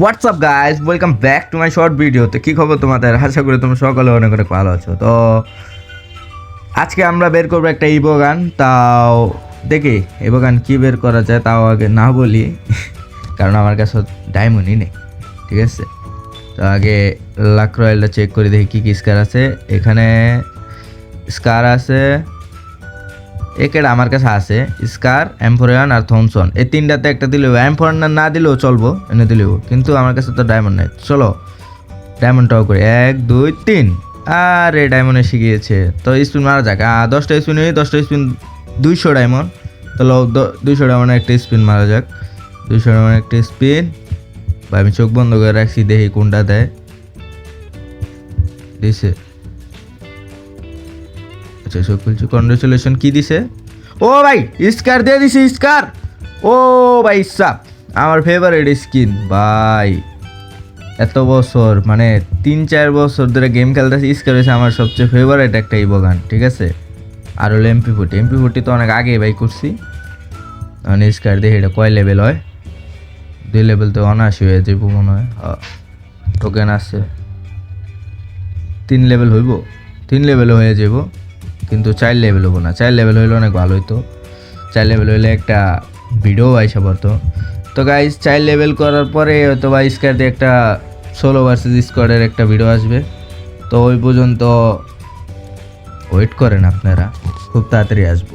WhatsApp guys welcome back to my short video তো কী খবর তোমাদের? আশা করি তোমরা সকালে অনেক অনেক ভালো আছো। তো আজকে আমরা বের করব একটা ইবো গান। তাও দেখি ইবো গান কী বের করা যায় তাও আগে না বলি। কারণ আমার কাছে ডায়মন্ডই নেই। ঠিক আছে? তো আগে লাক রয়েলটা চেক করে দেখি কী কী স্কার আছে। এখানে স্কার আছে একের আমার কাছে আছে স্কার এমফোরিয়ান আর থমসন এই তিনটাতে একটা দিলেও এমফোরিয়ান না দিলেও চলবো এনে দিলেও। কিন্তু আমার কাছে তো ডায়মন্ড নাই। চলো ডায়মন্ডটাও করি। এক দুই তিন। আরে ডায়মন্ড এসে গিয়েছে তো স্পিন মারা যাক। আহ, দশটা স্পিন দশটা স্পিন দুইশো ডায়মন্ড তাহলে দুইশো ডায়মন্ড একটা স্পিন মারা যাক। দুইশো ডায়মন্ড একটা স্পিন বা আমি চোখ বন্ধ করে রাখছি দেখি কোনটা দেয়। দিছে। আচ্ছা কংগ্রেচুলেশন কি দিছে? ও ভাই স্কার দিয়ে দিছে স্কার ও ভাই সাপ আমার ফেভারিট স্কিন ভাই। এত বছর মানে তিন, চার বছর ধরে গেম খেলতেছি স্কার হয়েছে আমার সবচেয়ে ফেভারিট একটা ইবোগান, ঠিক আছে? আর হলো এমপি ফোর্টি এমপি ফোর্টি তো অনেক আগে ভাই করছি। মানে স্কার দিয়ে এটা কয় লেভেল হয়? দুই লেভেল তো অনাশি হয়ে যাব মনে হয়। টোকেন আছে। তিন লেভেল হইব? তিন লেভেল হয়ে যাব। কিন্তু চাইল্ড লেভেল হব না। চাইল্ড লেভেল হইলে অনেক ভালো হইতো। চাইল্ড লেভেল হইলে একটা ভিডিও আইসা পড়তো। তো গাইজ চাইল্ড লেভেল করার পরে হয়তো বা স্কোয়ার দিয়ে একটা ষোলো ভার্সেস স্কোয়াডের একটা ভিডিও আসবে। তো ওই পর্যন্ত ওয়েট করেন আপনারা। খুব তাড়াতাড়ি আসব।